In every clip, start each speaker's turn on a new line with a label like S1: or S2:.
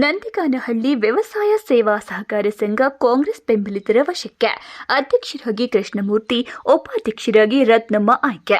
S1: ನಂದಿಗಾನಹಳ್ಳಿ ವ್ಯವಸಾಯ ಸೇವಾ ಸಹಕಾರ ಸಂಘ ಕಾಂಗ್ರೆಸ್ ಬೆಂಬಲಿತರ ವಶಕ್ಕೆ. ಅಧ್ಯಕ್ಷರಾಗಿ ಕೃಷ್ಣಮೂರ್ತಿ, ಉಪಾಧ್ಯಕ್ಷರಾಗಿ ರತ್ನಮ್ಮ ಆಯ್ಕೆ.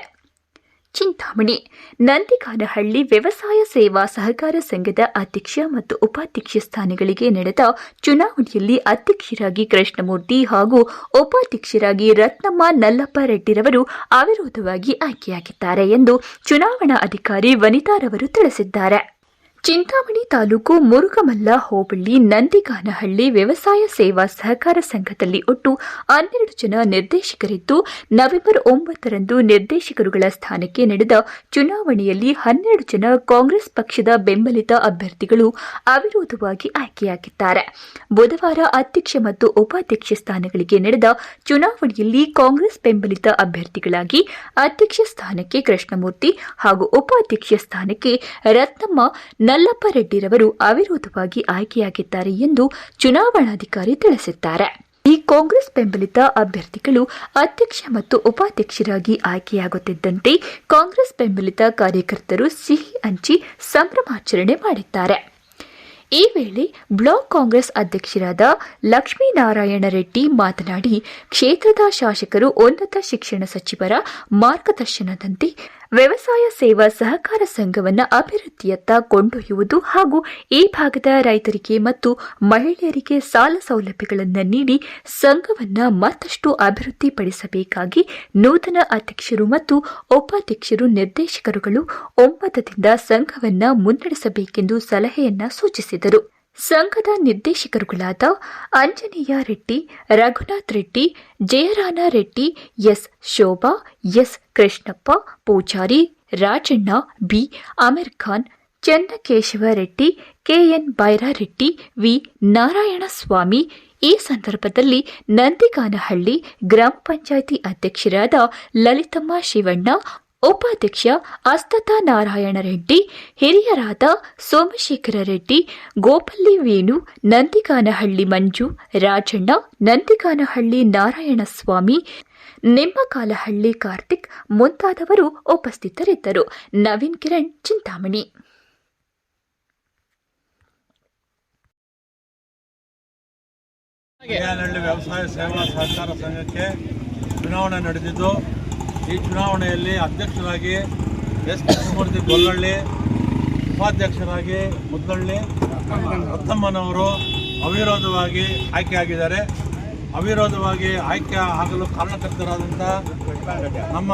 S1: ಚಿಂತಾಮಣಿ, ನಂದಿಗಾನಹಳ್ಳಿ ವ್ಯವಸಾಯ ಸೇವಾ ಸಹಕಾರ ಸಂಘದ ಅಧ್ಯಕ್ಷ ಮತ್ತು ಉಪಾಧ್ಯಕ್ಷ ಸ್ಥಾನಗಳಿಗೆ ನಡೆದ ಚುನಾವಣೆಯಲ್ಲಿ ಅಧ್ಯಕ್ಷರಾಗಿ ಕೃಷ್ಣಮೂರ್ತಿ ಹಾಗೂ ಉಪಾಧ್ಯಕ್ಷರಾಗಿ ರತ್ನಮ್ಮ ನಲ್ಲಪ್ಪ ರೆಡ್ಡಿರವರು ಅವಿರೋಧವಾಗಿ ಆಯ್ಕೆಯಾಗಿದ್ದಾರೆ ಎಂದು ಚುನಾವಣಾ ಅಧಿಕಾರಿ ವನಿತಾರವರು ತಿಳಿಸಿದ್ದಾರೆ. ಚಿಂತಾಮಣಿ ತಾಲೂಕು ಮುರುಗಮಲ್ಲ ಹೋಬಳಿ ನಂದಿಗಾನಹಳ್ಳಿ ವ್ಯವಸಾಯ ಸೇವಾ ಸಹಕಾರ ಸಂಘದಲ್ಲಿ ಒಟ್ಟು ಹನ್ನೆರಡು ಜನ ನಿರ್ದೇಶಕರಿದ್ದು, ನವೆಂಬರ್ ಒಂಬತ್ತರಂದು ನಿರ್ದೇಶಕರುಗಳ ಸ್ಥಾನಕ್ಕೆ ನಡೆದ ಚುನಾವಣೆಯಲ್ಲಿ ಹನ್ನೆರಡು ಜನ ಕಾಂಗ್ರೆಸ್ ಪಕ್ಷದ ಬೆಂಬಲಿತ ಅಭ್ಯರ್ಥಿಗಳು ಅವಿರೋಧವಾಗಿ ಆಯ್ಕೆಯಾಗಿದ್ದಾರೆ. ಬುಧವಾರ ಅಧ್ಯಕ್ಷ ಮತ್ತು ಉಪಾಧ್ಯಕ್ಷ ಸ್ಥಾನಗಳಿಗೆ ನಡೆದ ಚುನಾವಣೆಯಲ್ಲಿ ಕಾಂಗ್ರೆಸ್ ಬೆಂಬಲಿತ ಅಭ್ಯರ್ಥಿಗಳಾಗಿ ಅಧ್ಯಕ್ಷ ಸ್ಥಾನಕ್ಕೆ ಕೃಷ್ಣಮೂರ್ತಿ ಹಾಗೂ ಉಪಾಧ್ಯಕ್ಷ ಸ್ಥಾನಕ್ಕೆ ರತ್ನಮ್ಮ ನಲ್ಲಪ್ಪ ರೆಡ್ಡಿರವರು ಅವಿರೋಧವಾಗಿ ಆಯ್ಕೆಯಾಗಿದ್ದಾರೆ ಎಂದು ಚುನಾವಣಾಧಿಕಾರಿ ತಿಳಿಸಿದ್ದಾರೆ. ಈ ಕಾಂಗ್ರೆಸ್ ಬೆಂಬಲಿತ ಅಭ್ಯರ್ಥಿಗಳು ಅಧ್ಯಕ್ಷ ಮತ್ತು ಉಪಾಧ್ಯಕ್ಷರಾಗಿ ಆಯ್ಕೆಯಾಗುತ್ತಿದ್ದಂತೆ ಕಾಂಗ್ರೆಸ್ ಬೆಂಬಲಿತ ಕಾರ್ಯಕರ್ತರು ಸಿಹಿ ಹಂಚಿ ಸಂಭ್ರಮಾಚರಣೆ ಮಾಡಿದ್ದಾರೆ. ಈ ವೇಳೆ ಬ್ಲಾಕ್ ಕಾಂಗ್ರೆಸ್ ಅಧ್ಯಕ್ಷರಾದ ಲಕ್ಷ್ಮೀನಾರಾಯಣ ರೆಡ್ಡಿ ಮಾತನಾಡಿ, ಕ್ಷೇತ್ರದ ಶಾಸಕರು ಉನ್ನತ ಶಿಕ್ಷಣ ಸಚಿವರ ಮಾರ್ಗದರ್ಶನದಂತೆ ವ್ಯವಸಾಯ ಸೇವಾ ಸಹಕಾರ ಸಂಘವನ್ನು ಅಭಿವೃದ್ಧಿಯತ್ತ ಕೊಂಡೊಯ್ಯುವುದು ಹಾಗೂ ಈ ಭಾಗದ ರೈತರಿಗೆ ಮತ್ತು ಮಹಿಳೆಯರಿಗೆ ಸಾಲ ಸೌಲಭ್ಯಗಳನ್ನು ನೀಡಿ ಸಂಘವನ್ನು ಮತ್ತಷ್ಟು ಅಭಿವೃದ್ಧಿಪಡಿಸಬೇಕಾಗಿ ನೂತನ ಅಧ್ಯಕ್ಷರು ಮತ್ತು ಉಪಾಧ್ಯಕ್ಷರು ನಿರ್ದೇಶಕರುಗಳು ಒಮ್ಮತದಿಂದ ಸಂಘವನ್ನು ಮುನ್ನಡೆಸಬೇಕೆಂದು ಸಲಹೆಯನ್ನ ಸೂಚಿಸಿದರು. ಸಂಘದ ನಿರ್ದೇಶಕರುಗಳಾದ Anjaneya Reddy, Raghunath Reddy, Jayarana Reddy, S Shobha, S Krishnappa, Pujari Rajanna, B Amir Khan Channakeshava Reddy KN Byrareddy V Narayanaswamy. ಈ ಸಂದರ್ಭದಲ್ಲಿ ನಂದಿಗಾನಹಳ್ಳಿ ಗ್ರಾಮ ಪಂಚಾಯಿತಿ ಅಧ್ಯಕ್ಷರಾದ ಲಲಿತಮ್ಮ ಶಿವಣ್ಣ ಉಪಾಧ್ಯಕ್ಷ ಅಸ್ತತ ನಾರಾಯಣ ರೆಡ್ಡಿ ಹಿರಿಯರಾದ ಸೋಮಶೇಖರ ರೆಡ್ಡಿ ಗೋಪಲ್ಲಿ ವೇಣು ನಂದಿಗಾನಹಳ್ಳಿ ಮಂಜು ರಾಜಣ್ಣ ನಂದಿಗಾನಹಳ್ಳಿ ನಾರಾಯಣಸ್ವಾಮಿ ನಿಮ್ಮಕಾಲಹಳ್ಳಿ ಕಾರ್ತಿಕ್ ಮುಂತಾದವರು ಉಪಸ್ಥಿತರಿದ್ದರು ನವೀನ್ ಕಿರಣ್ ಚಿಂತಾಮಣಿ
S2: ವ್ಯವಸಾಯ ಸೇವಾ ಸಹಕಾರ ಸಂಘಕ್ಕೆ ಚುನಾವಣೆ ನಡೆದಿದ್ದು ಈ ಚುನಾವಣೆಯಲ್ಲಿ ಅಧ್ಯಕ್ಷರಾಗಿ ಎಸ್ ಕೃಷ್ಣಮೂರ್ತಿ ಗೊಲ್ಲಳ್ಳಿ, ಉಪಾಧ್ಯಕ್ಷರಾಗಿ ಮುದ್ದಳ್ಳಿ ರತ್ತಮ್ಮನವರು ಅವಿರೋಧವಾಗಿ ಆಯ್ಕೆಯಾಗಿದ್ದಾರೆ. ಅವಿರೋಧವಾಗಿ ಆಯ್ಕೆ ಆಗಲು ಕಾರಣಕರ್ತರಾದಂಥ ನಮ್ಮ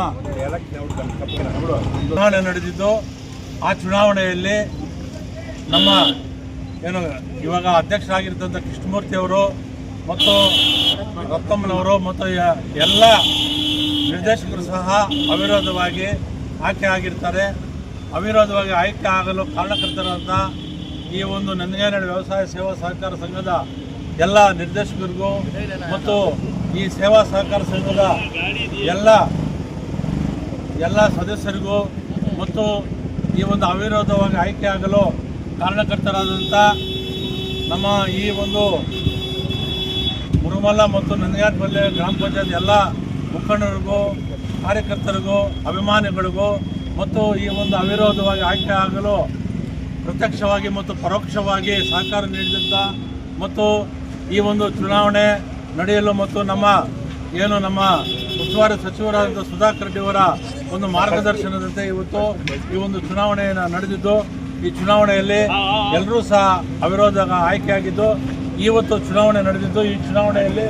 S2: ಚುನಾವಣೆ ನಡೆದಿದ್ದು, ಆ ಚುನಾವಣೆಯಲ್ಲಿ ನಮ್ಮ ಏನು ಇವಾಗ ಅಧ್ಯಕ್ಷರಾಗಿರ್ತಂಥ ಕೃಷ್ಣಮೂರ್ತಿ ಅವರು ಮತ್ತು ರತ್ತಮ್ಮನವರು ಮತ್ತು ಎಲ್ಲ ನಿರ್ದೇಶಕರು ಸಹ ಅವಿರೋಧವಾಗಿ ಆಯ್ಕೆ ಆಗಿರ್ತಾರೆ. ಅವಿರೋಧವಾಗಿ ಆಯ್ಕೆ ಆಗಲು ಕಾರಣಕರ್ತರಾದಂಥ ಈ ಒಂದು ನಂದಿಗೇನಹಳ್ಳಿ ವ್ಯವಸಾಯ ಸೇವಾ ಸಹಕಾರ ಸಂಘದ ಎಲ್ಲ ನಿರ್ದೇಶಕರಿಗೂ ಮತ್ತು ಈ ಸೇವಾ ಸಹಕಾರ ಸಂಘದ ಎಲ್ಲ ಎಲ್ಲ ಸದಸ್ಯರಿಗೂ ಮತ್ತು ಈ ಒಂದು ಅವಿರೋಧವಾಗಿ ಆಯ್ಕೆ ಆಗಲು ಕಾರಣಕರ್ತರಾದಂಥ ನಮ್ಮ ಈ ಒಂದು ಮುರುಮಲ್ಲ ಮತ್ತು ನಂದಗಾನಪಲ್ಲೆ ಗ್ರಾಮ ಪಂಚಾಯತ್ ಎಲ್ಲ ಮುಖಂಡರಿಗೂ, ಕಾರ್ಯಕರ್ತರಿಗೂ, ಅಭಿಮಾನಿಗಳಿಗೂ, ಮತ್ತು ಈ ಒಂದು ಅವಿರೋಧವಾಗಿ ಆಯ್ಕೆ ಆಗಲು ಪ್ರತ್ಯಕ್ಷವಾಗಿ ಮತ್ತು ಪರೋಕ್ಷವಾಗಿ ಸಹಕಾರ ನೀಡಿದಂಥ ಮತ್ತು ಈ ಒಂದು ಚುನಾವಣೆ ನಡೆಯಲು ಮತ್ತು ನಮ್ಮ ಏನು ನಮ್ಮ ಉಸ್ತುವಾರಿ ಸಚಿವರಾದಂಥ ಸುಧಾಕರ್ ರೆಡ್ಡಿಯವರ ಒಂದು ಮಾರ್ಗದರ್ಶನದಂತೆ ಇವತ್ತು ಈ ಒಂದು ಚುನಾವಣೆಯನ್ನು ನಡೆದಿದ್ದು, ಈ ಚುನಾವಣೆಯಲ್ಲಿ ಎಲ್ಲರೂ ಸಹ ಅವಿರೋಧ ಆಯ್ಕೆಯಾಗಿದ್ದು ಇವತ್ತು ಚುನಾವಣೆ ನಡೆದಿದ್ದು, ಈ ಚುನಾವಣೆಯಲ್ಲಿ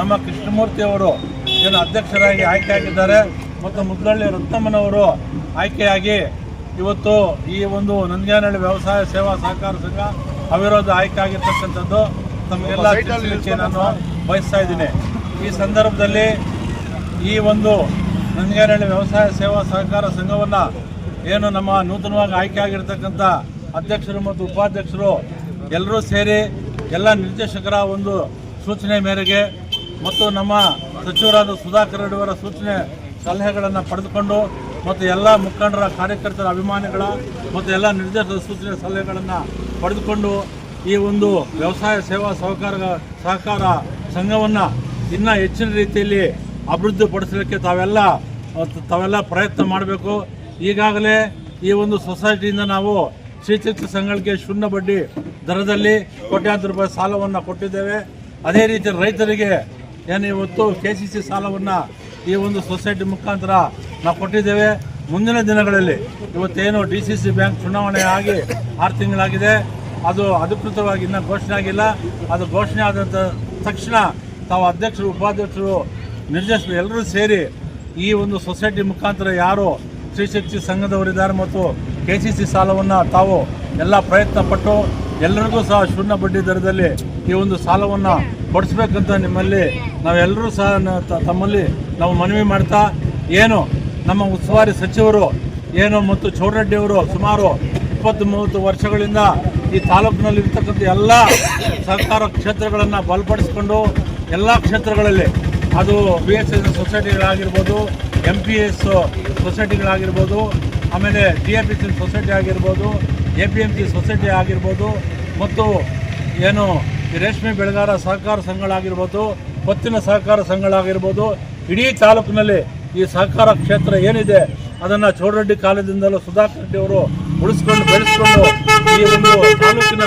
S2: ನಮ್ಮ ಕೃಷ್ಣಮೂರ್ತಿ ಅವರು ಏನು ಅಧ್ಯಕ್ಷರಾಗಿ ಆಯ್ಕೆಯಾಗಿದ್ದಾರೆ ಮತ್ತು ಮುದ್ದಳ್ಳಿ ರತ್ನಮ್ಮನವರು ಆಯ್ಕೆಯಾಗಿ ಇವತ್ತು ಈ ಒಂದು ನಂಜನಹಳ್ಳಿ ವ್ಯವಸಾಯ ಸೇವಾ ಸಹಕಾರ ಸಂಘ ಅವಿರೋಧ ಆಯ್ಕೆ ಆಗಿರ್ತಕ್ಕಂಥದ್ದು ತಮಗೆಲ್ಲ ತಿಳಿಸಲಿಕ್ಕೆ ನಾನು ಬಯಸ್ತಾ ಇದ್ದೀನಿ. ಈ ಸಂದರ್ಭದಲ್ಲಿ ಈ ಒಂದು ನಂಜನಹಳ್ಳಿ ವ್ಯವಸಾಯ ಸೇವಾ ಸಹಕಾರ ಸಂಘವನ್ನು ಏನು ನಮ್ಮ ನೂತನವಾಗಿ ಆಯ್ಕೆ ಆಗಿರ್ತಕ್ಕಂಥ ಅಧ್ಯಕ್ಷರು ಮತ್ತು ಉಪಾಧ್ಯಕ್ಷರು ಎಲ್ಲರೂ ಸೇರಿ ಎಲ್ಲ ನಿರ್ದೇಶಕರ ಒಂದು ಸೂಚನೆ ಮೇರೆಗೆ ಮತ್ತು ನಮ್ಮ ಸಚಿವರಾದ ಸುಧಾಕರ್ ರೆಡ್ಡಿ ಅವರ ಸೂಚನೆ, ಸಲಹೆಗಳನ್ನು ಪಡೆದುಕೊಂಡು ಮತ್ತು ಎಲ್ಲ ಮುಖಂಡರ, ಕಾರ್ಯಕರ್ತರ ಅಭಿಮಾನಿಗಳ ಮತ್ತು ಎಲ್ಲ ನಿರ್ದೇಶಕರ ಸೂಚನೆ, ಸಲಹೆಗಳನ್ನು ಪಡೆದುಕೊಂಡು ಈ ಒಂದು ವ್ಯವಸಾಯ ಸೇವಾ ಸಹಕಾರ ಸಹಕಾರ ಸಂಘವನ್ನು ಇನ್ನೂ ಹೆಚ್ಚಿನ ರೀತಿಯಲ್ಲಿ ಅಭಿವೃದ್ಧಿಪಡಿಸಲಿಕ್ಕೆ ತಾವೆಲ್ಲ ತಾವೆಲ್ಲ ಪ್ರಯತ್ನ ಮಾಡಬೇಕು. ಈಗಾಗಲೇ ಈ ಒಂದು ಸೊಸೈಟಿಯಿಂದ ನಾವು ಶ್ರೀಚಿತ್ರ ಸಂಘಗಳಿಗೆ ಶೂನ್ಯ ಬಡ್ಡಿ ದರದಲ್ಲಿ ಕೋಟ್ಯಾಂತರ ರೂಪಾಯಿ ಸಾಲವನ್ನು ಕೊಟ್ಟಿದ್ದೇವೆ. ಅದೇ ರೀತಿ ರೈತರಿಗೆ ಏನು ಇವತ್ತು ಕೆ ಸಿ ಸಿ ಸಾಲವನ್ನು ಈ ಒಂದು ಸೊಸೈಟಿ ಮುಖಾಂತರ ನಾವು ಕೊಟ್ಟಿದ್ದೇವೆ. ಮುಂದಿನ ದಿನಗಳಲ್ಲಿ ಇವತ್ತೇನು ಡಿ ಸಿ ಸಿ ಬ್ಯಾಂಕ್ ಚುನಾವಣೆ ಆಗಿ ಆರು ತಿಂಗಳಾಗಿದೆ. ಅದು ಅಧಿಕೃತವಾಗಿ ಇನ್ನೂ ಘೋಷಣೆ ಆಗಿಲ್ಲ. ಅದು ಘೋಷಣೆ ಆದಂಥ ತಕ್ಷಣ ತಾವು ಅಧ್ಯಕ್ಷರು, ಉಪಾಧ್ಯಕ್ಷರು, ನಿರ್ದೇಶಕರು ಎಲ್ಲರೂ ಸೇರಿ ಈ ಒಂದು ಸೊಸೈಟಿ ಮುಖಾಂತರ ಯಾರು ಶ್ರೀಶಕ್ತಿ ಸಂಘದವರಿದ್ದಾರೆ ಮತ್ತು ಕೆ ಸಿ ಸಿ ಸಾಲವನ್ನು ತಾವು ಎಲ್ಲ ಪ್ರಯತ್ನ ಪಟ್ಟು ಎಲ್ಲರಿಗೂ ಸಹ ಶೂನ್ಯ ಬಡ್ಡಿ ದರದಲ್ಲಿ ಈ ಒಂದು ಸಾಲವನ್ನು ಕೊಡಿಸ್ಬೇಕಂತ ನಿಮ್ಮಲ್ಲಿ ನಾವೆಲ್ಲರೂ ಸಹ ತಮ್ಮಲ್ಲಿ ನಾವು ಮನವಿ ಮಾಡ್ತಾ ಏನು ನಮ್ಮ ಉಸ್ತುವಾರಿ ಸಚಿವರು ಏನು ಮತ್ತು ಚೌಡರೆಡ್ಡಿಯವರು ಸುಮಾರು ಇಪ್ಪತ್ತು ಮೂವತ್ತು ವರ್ಷಗಳಿಂದ ಈ ತಾಲೂಕಿನಲ್ಲಿ ಇರ್ತಕ್ಕಂಥ ಎಲ್ಲ ಸರ್ಕಾರ ಕ್ಷೇತ್ರಗಳನ್ನು ಬಲಪಡಿಸಿಕೊಂಡು ಎಲ್ಲ ಕ್ಷೇತ್ರಗಳಲ್ಲಿ ಅದು ಬಿ ಎಸ್ ಎಸ್ ಸೊಸೈಟಿಗಳಾಗಿರ್ಬೋದು ಎಂ ಪಿ ಎಸ್ ಸೊಸೈಟಿಗಳಾಗಿರ್ಬೋದು, ಆಮೇಲೆ D A P C society ಆಗಿರ್ಬೋದು A P M C society ಆಗಿರ್ಬೋದು, ಮತ್ತು ಏನು ಈ ರೇಷ್ಮೆ ಬೆಳೆಗಾರ ಸಹಕಾರ ಸಂಘಗಳಾಗಿರ್ಬೋದು ಪತ್ತಿನ ಸಹಕಾರ ಸಂಘಗಳಾಗಿರ್ಬೋದು, ಇಡೀ ತಾಲೂಕಿನಲ್ಲಿ ಈ ಸಹಕಾರ ಕ್ಷೇತ್ರ ಏನಿದೆ ಅದನ್ನು ಚೌಡರೆಡ್ಡಿ ಕಾಲದಿಂದಲೂ ಸುಧಾಕರ್ ರೆಡ್ಡಿ ಅವರು ಉಳಿಸ್ಕೊಂಡು ಬೆಳೆಸ್ಕೊಂಡು ಈ ಒಂದು ತಾಲೂಕಿನ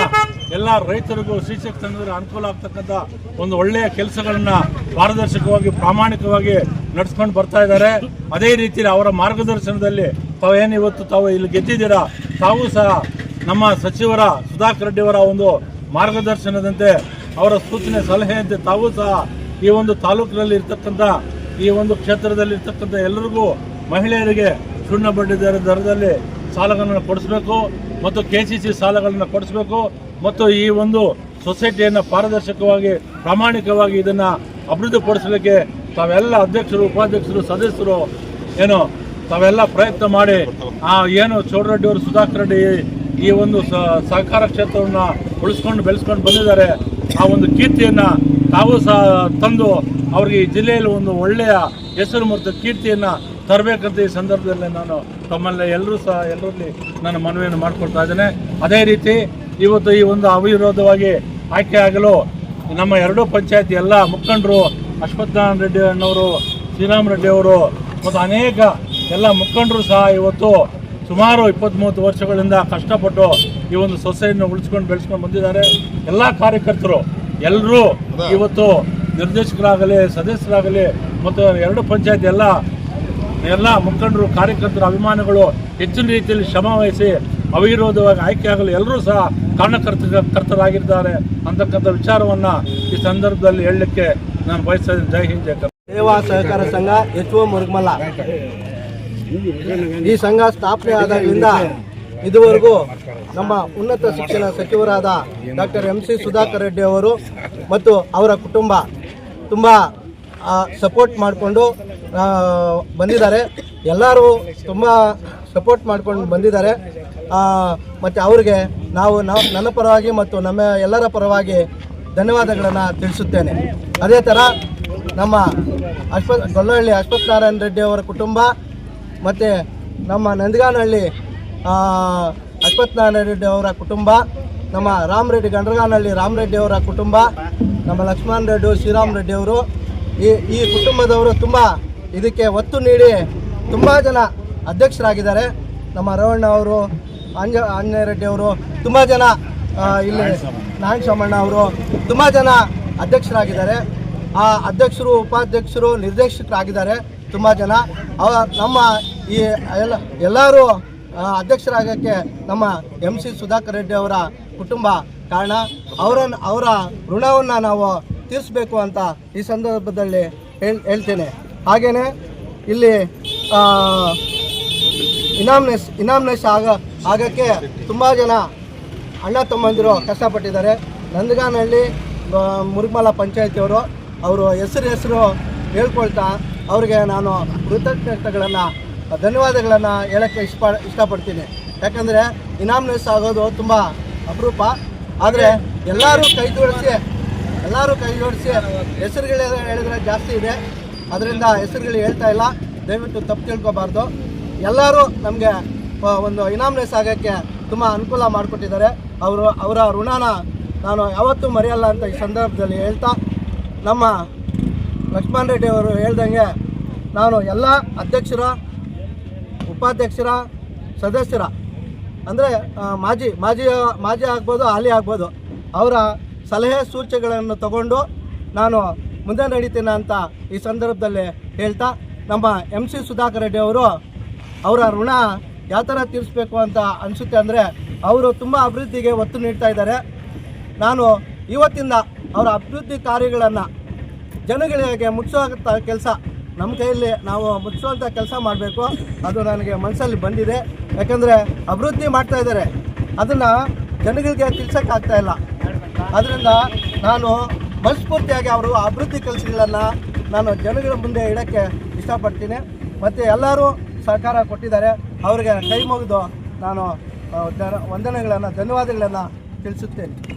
S2: ಎಲ್ಲ ರೈತರಿಗೂ ಶಿಕ್ಷಕ ಸಂಘದ ಅನುಕೂಲ ಆಗ್ತಕ್ಕಂಥ ಒಂದು ಒಳ್ಳೆಯ ಕೆಲಸಗಳನ್ನು ಪಾರದರ್ಶಕವಾಗಿ, ಪ್ರಾಮಾಣಿಕವಾಗಿ ನಡೆಸ್ಕೊಂಡು ಬರ್ತಾ ಇದ್ದಾರೆ. ಅದೇ ರೀತಿ ಅವರ ಮಾರ್ಗದರ್ಶನದಲ್ಲಿ ತಾವು ಏನು ಇವತ್ತು ತಾವು ಇಲ್ಲಿ ಗೆದ್ದಿದ್ದೀರಾ, ತಾವು ಸಹ ನಮ್ಮ ಸಚಿವರ ಸುಧಾಕರ್ ರೆಡ್ಡಿಯವರ ಒಂದು ಮಾರ್ಗದರ್ಶನದಂತೆ ಅವರ ಸೂಚನೆ, ಸಲಹೆಯಂತೆ ತಾವು ಸಹ ಈ ಒಂದು ತಾಲೂಕಿನಲ್ಲಿ ಇರ್ತಕ್ಕಂಥ ಈ ಒಂದು ಕ್ಷೇತ್ರದಲ್ಲಿ ಇರ್ತಕ್ಕಂಥ ಎಲ್ಲರಿಗೂ ಮಹಿಳೆಯರಿಗೆ ಶೂನ್ಯ ಬಡ್ಡಿ ದರ ದರದಲ್ಲಿ ಸಾಲಗಳನ್ನು ಕೊಡಿಸಬೇಕು ಮತ್ತು ಕೆ ಸಿ ಸಿ ಸಾಲಗಳನ್ನು ಕೊಡಿಸಬೇಕು ಮತ್ತು ಈ ಒಂದು ಸೊಸೈಟಿಯನ್ನು ಪಾರದರ್ಶಕವಾಗಿ, ಪ್ರಾಮಾಣಿಕವಾಗಿ ಇದನ್ನು ಅಭಿವೃದ್ಧಿಪಡಿಸಲಿಕ್ಕೆ ತಾವೆಲ್ಲ ಅಧ್ಯಕ್ಷರು, ಉಪಾಧ್ಯಕ್ಷರು, ಸದಸ್ಯರು ಏನು ತಾವೆಲ್ಲ ಪ್ರಯತ್ನ ಮಾಡಿ ಏನು ಚೌಡರೆಡ್ಡಿ ಅವರು, ಸುಧಾಕರ್ ರೆಡ್ಡಿ ಈ ಒಂದು ಸಹಕಾರ ಕ್ಷೇತ್ರವನ್ನು ಉಳಿಸ್ಕೊಂಡು ಬೆಳೆಸ್ಕೊಂಡು ಬಂದಿದ್ದಾರೆ. ಆ ಒಂದು ಕೀರ್ತಿಯನ್ನು ತಾವು ಸಹ ತಂದು ಅವ್ರಿಗೆ ಈ ಜಿಲ್ಲೆಯಲ್ಲಿ ಒಂದು ಒಳ್ಳೆಯ ಹೆಸರು ಮತ್ತು ಕೀರ್ತಿಯನ್ನು ತರಬೇಕಂತ ಈ ಸಂದರ್ಭದಲ್ಲಿ ನಾನು ತಮ್ಮಲ್ಲಿ ಎಲ್ಲರೂ ಸಹ ಎಲ್ಲರಲ್ಲಿ ನಾನು ಮನವಿಯನ್ನು ಮಾಡಿಕೊಡ್ತಾ ಇದ್ದೇನೆ. ಅದೇ ರೀತಿ ಇವತ್ತು ಈ ಒಂದು ಅವಿರೋಧವಾಗಿ ಆಯ್ಕೆ ಆಗಲು ನಮ್ಮ ಎರಡೂ ಪಂಚಾಯತಿ ಎಲ್ಲ ಮುಖಂಡರು ಅಶ್ವತ್ಥನಾರಾಯಣ ರೆಡ್ಡಿ ಅಣ್ಣವರು ಶ್ರೀರಾಮ್ ರೆಡ್ಡಿ ಅವರು ಮತ್ತು ಅನೇಕ ಎಲ್ಲ ಮುಖಂಡರು ಸಹ ಇವತ್ತು ಸುಮಾರು ಇಪ್ಪತ್ತ್ಮೂವತ್ತು ವರ್ಷಗಳಿಂದ ಕಷ್ಟಪಟ್ಟು ಈ ಒಂದು ಸೊಸೈಟಿನ ಉಳಿಸ್ಕೊಂಡು ಬೆಳೆಸ್ಕೊಂಡು ಬಂದಿದ್ದಾರೆ. ಎಲ್ಲ ಕಾರ್ಯಕರ್ತರು ಎಲ್ಲರೂ ಇವತ್ತು ನಿರ್ದೇಶಕರಾಗಲಿ ಸದಸ್ಯರಾಗಲಿ ಮತ್ತು ಎರಡು ಪಂಚಾಯತ್ ಎಲ್ಲ ಎಲ್ಲ ಮುಖಂಡರು ಕಾರ್ಯಕರ್ತರ ಅಭಿಮಾನಿಗಳು ಹೆಚ್ಚಿನ ರೀತಿಯಲ್ಲಿ ಶ್ರಮ ವಹಿಸಿ ಅವಿರೋಧವಾಗಿ ಆಯ್ಕೆಯಾಗಲು ಎಲ್ಲರೂ ಸಹ ಕಾರಣಕರ್ತ ಕರ್ತರಾಗಿದ್ದಾರೆ ಅಂತಕ್ಕಂಥ ವಿಚಾರವನ್ನು ಈ ಸಂದರ್ಭದಲ್ಲಿ ಹೇಳಲಿಕ್ಕೆ ನಾನು ಬಯಸ್ತಾ ಇದ್ದೀನಿ. ಜೈ ಹಿಂದ್ ಜೈ ಕರ್ನಾಟಕ.
S3: ಸೇವಾ ಸಹಕಾರ ಸಂಘ ಎಚ್ ಒ ಮುರುಗಮಲ್ಲ ಈ ಸಂಘ ಸ್ಥಾಪನೆ ಆದಾಗಿಂದ ಇದುವರೆಗೂ ನಮ್ಮ ಉನ್ನತ ಶಿಕ್ಷಣ ಸಚಿವರಾದ doctor M C Sudhakar Reddy ಅವರು ಮತ್ತು ಅವರ ಕುಟುಂಬ ತುಂಬ ಸಪೋರ್ಟ್ ಮಾಡಿಕೊಂಡು ಬಂದಿದ್ದಾರೆ. ಎಲ್ಲರೂ ತುಂಬ ಸಪೋರ್ಟ್ ಮಾಡ್ಕೊಂಡು ಬಂದಿದ್ದಾರೆ. ಮತ್ತು ಅವ್ರಿಗೆ ನಾವು ನಾವು ನನ್ನ ಪರವಾಗಿ ಮತ್ತು ನಮ್ಮ ಎಲ್ಲರ ಪರವಾಗಿ ಧನ್ಯವಾದಗಳನ್ನು ತಿಳಿಸುತ್ತೇನೆ. ಅದೇ ಥರ ನಮ್ಮ ಅಶ್ವ, ಗೊಲ್ಲಹಳ್ಳಿ ಅಶ್ವಥ್ ನಾರಾಯಣ ರೆಡ್ಡಿ ಅವರ ಕುಟುಂಬ ಮತ್ತು ನಮ್ಮ ನಂದಗಾನಹಳ್ಳಿ ರೆಡ್ಡಿ ಅವರ ಕುಟುಂಬ ನಮ್ಮ ರಾಮ್ ರೆಡ್ಡಿ ಗಂಡ್ರಗಾನಹಳ್ಳಿ ರಾಮ್ ರೆಡ್ಡಿ ಅವರ ಕುಟುಂಬ ನಮ್ಮ ಲಕ್ಷ್ಮಣ್ ರೆಡ್ಡಿ ಶ್ರೀರಾಮ್ ರೆಡ್ಡಿ ಅವರು ಈ ಈ ಕುಟುಂಬದವರು ತುಂಬ ಇದಕ್ಕೆ ಒತ್ತು ನೀಡಿ ತುಂಬ ಜನ ಅಧ್ಯಕ್ಷರಾಗಿದ್ದಾರೆ. ನಮ್ಮ ರವಣ್ಣ ಅವರು ಅಂಜ ಆಂಜನೇಯ ರೆಡ್ಡಿ ಅವರು ತುಂಬ ಜನ ಇಲ್ಲಿ ನಾರಾಯಣ ಸೋಮಣ್ಣ ಅವರು ತುಂಬ ಜನ ಅಧ್ಯಕ್ಷರಾಗಿದ್ದಾರೆ. ಆ ಅಧ್ಯಕ್ಷರು ಉಪಾಧ್ಯಕ್ಷರು ನಿರ್ದೇಶಕರಾಗಿದ್ದಾರೆ. ತುಂಬ ಜನ. ಅವ ನಮ್ಮ ಈ ಎಲ್ಲ, ಎಲ್ಲರೂ ಅಧ್ಯಕ್ಷರಾಗೋಕ್ಕೆ ನಮ್ಮ ಎಂ ಸಿ ಸುಧಾಕರ್ ರೆಡ್ಡಿ ಅವರ ಕುಟುಂಬ ಕಾರಣ ಅವರ ಅವರ ಋಣವನ್ನು ನಾವು ತೀರಿಸಬೇಕು ಅಂತ ಈ ಸಂದರ್ಭದಲ್ಲಿ ಹೇಳ್, ಹೇಳ್ತೇನೆ. ಹಾಗೆಯೇ ಇಲ್ಲಿ ಇನಾಮ್ನೆಸ್ ಇನಾಮ್ನೆಸ್ ಆಗ, ಆಗಕ್ಕೆ ತುಂಬ ಜನ ಅಣ್ಣ ತಮ್ಮಂದಿರು ಕಷ್ಟಪಟ್ಟಿದ್ದಾರೆ. ನಂದಗಾನಹಳ್ಳಿ ಮುರುಗಮಲ ಪಂಚಾಯತಿಯವರು, ಅವರು ಹೆಸರು ಹೆಸರು ಹೇಳ್ಕೊಳ್ತಾ ಅವರಿಗೆ ನಾನು ಕೃತಜ್ಞತೆಗಳನ್ನು, ಧನ್ಯವಾದಗಳನ್ನು ಹೇಳೋಕ್ಕೆ ಇಷ್ಟ ಇಷ್ಟಪಡ್ತೀನಿ. ಯಾಕಂದರೆ ಇನಾಮ್ನೆಸ್ ಆಗೋದು ತುಂಬ ಅಪರೂಪ. ಆದರೆ ಎಲ್ಲರೂ ಕೈ ಜೋಡಿಸಿ, ಎಲ್ಲರೂ ಕೈ ಜೋಡಿಸಿ ಹೆಸರುಗಳು ಹೇಳಿದ್ರೆ ಜಾಸ್ತಿ ಇದೆ. ಅದರಿಂದ ಹೆಸರುಗಳು ಹೇಳ್ತಾ ಇಲ್ಲ. ದಯವಿಟ್ಟು ತಪ್ಪು ತಿಳ್ಕೊಬಾರ್ದು. ಎಲ್ಲರೂ ನಮಗೆ ಒಂದು ಇನಾಮ್ನೆಸ್ ಆಗೋಕ್ಕೆ ತುಂಬ ಅನುಕೂಲ ಮಾಡಿಕೊಟ್ಟಿದ್ದಾರೆ. ಅವರು, ಅವರ ಋಣನ ನಾನು ಯಾವತ್ತೂ ಮರೆಯಲ್ಲ ಅಂತ ಈ ಸಂದರ್ಭದಲ್ಲಿ ಹೇಳ್ತಾ ನಮ್ಮ ಲಕ್ಷ್ಮಣ್ ರೆಡ್ಡಿ ಅವರು ಹೇಳ್ದಂಗೆ ನಾನು ಎಲ್ಲ ಅಧ್ಯಕ್ಷರ, ಉಪಾಧ್ಯಕ್ಷರ, ಸದಸ್ಯರ, ಅಂದರೆ ಮಾಜಿ ಮಾಜಿ ಮಾಜಿ ಆಗ್ಬೋದು, ಹಾಲಿ ಆಗ್ಬೋದು, ಅವರ ಸಲಹೆ ಸೂಚನೆಗಳನ್ನು ತಗೊಂಡು ನಾನು ಮುಂದೆ ನಡೀತೀನಿ ಅಂತ ಈ ಸಂದರ್ಭದಲ್ಲಿ ಹೇಳ್ತಾ, ನಮ್ಮ ಎಂ ಸಿ ಸುಧಾಕರ್ ರೆಡ್ಡಿ ಅವರು ಅವರ ಋಣ ಯಾವ ಥರ ತೀರಿಸ್ಬೇಕು ಅಂತ ಅನಿಸುತ್ತೆ ಅಂದರೆ ಅವರು ತುಂಬ ಅಭಿವೃದ್ಧಿಗೆ ಒತ್ತು ನೀಡ್ತಾ ಇದ್ದಾರೆ. ನಾನು ಇವತ್ತಿಂದ ಅವರ ಅಭಿವೃದ್ಧಿ ಕಾರ್ಯಗಳನ್ನು ಜನಗಳಿಗೆ ಮುಟ್ಟಿಸುವಂಥ ಕೆಲಸ ನಮ್ಮ ಕೈಯಲ್ಲಿ ನಾವು ಮುಟ್ಟಿಸುವಂಥ ಕೆಲಸ ಮಾಡಬೇಕು. ಅದು ನನಗೆ ಮನಸ್ಸಲ್ಲಿ ಬಂದಿದೆ. ಯಾಕಂದರೆ ಅಭಿವೃದ್ಧಿ ಮಾಡ್ತಾ ಇದ್ದಾರೆ. ಅದನ್ನು ಜನಗಳಿಗೆ ತಿಳ್ಸೋಕ್ಕಾಗ್ತಾ ಇಲ್ಲ. ಅದರಿಂದ ನಾನು ಮನಸ್ಫೂರ್ತಿಯಾಗಿ ಅವರು ಅಭಿವೃದ್ಧಿ ಕೆಲಸಗಳನ್ನು ನಾನು ಜನಗಳ ಮುಂದೆ ಇಡೋಕ್ಕೆ ಇಷ್ಟಪಡ್ತೀನಿ. ಮತ್ತು ಎಲ್ಲರೂ ಸಹಕಾರ ಕೊಟ್ಟಿದ್ದಾರೆ. ಅವರಿಗೆ ಕೈ ಮುಗಿದು ನಾನು ವಂದನೆಗಳನ್ನು, ಧನ್ಯವಾದಗಳನ್ನು ತಿಳಿಸುತ್ತೇನೆ.